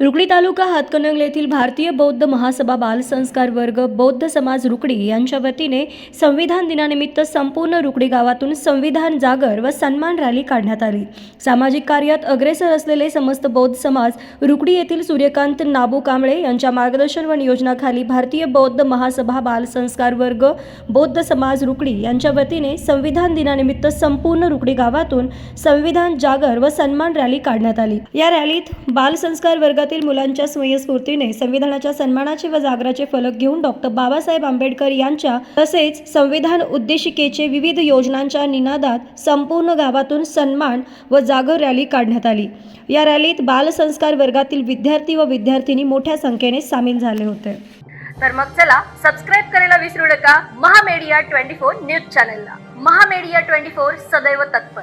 रुकडी तालुका हातकणंगले येथील भारतीय बौद्ध महासभा बालसंस्कार वर्ग बौद्ध समाज रुकडी यांच्या वतीने संविधान दिनानिमित्त संपूर्ण रुकडी गावातून संविधान जागर व सन्मान रॅली काढण्यात आली. सामाजिक कार्यात अग्रेसर असलेले समस्त बौद्ध समाज रुकडी येथील सूर्यकांत नाबू कांबळे यांच्या मार्गदर्शन व नियोजनाखाली भारतीय बौद्ध महासभा बालसंस्कार वर्ग बौद्ध समाज रुकडी यांच्या वतीने संविधान दिनानिमित्त संपूर्ण रुकडी गावातून संविधान जागर व सन्मान रॅली काढण्यात आली. या रॅलीत बालसंस्कार वर्ग वर्गातील मुलांच्या स्वयंस्फूर्तीने संविधानाच्या सन्मानाचे व जागराचे फलक घेऊन डॉक्टर बाबासाहेब आंबेडकर यांच्या तसेच संविधान उद्देशिकेचे विविध योजनांच्या निनादात संपूर्ण गावातून सन्मान व जागर रॅली काढण्यात आली. या रॅलीत बालसंस्कार वर्गातील विद्यार्थी व विद्यार्थिनी मोठ्या संख्येने सामील झाले होते. तर मग चला सबस्क्राईब करायला विसरू नका. महामेडिया ट्वेंटी फोर न्यूज चॅनलला. महामेडिया ट्वेंटी फोर सदैव तत्पर.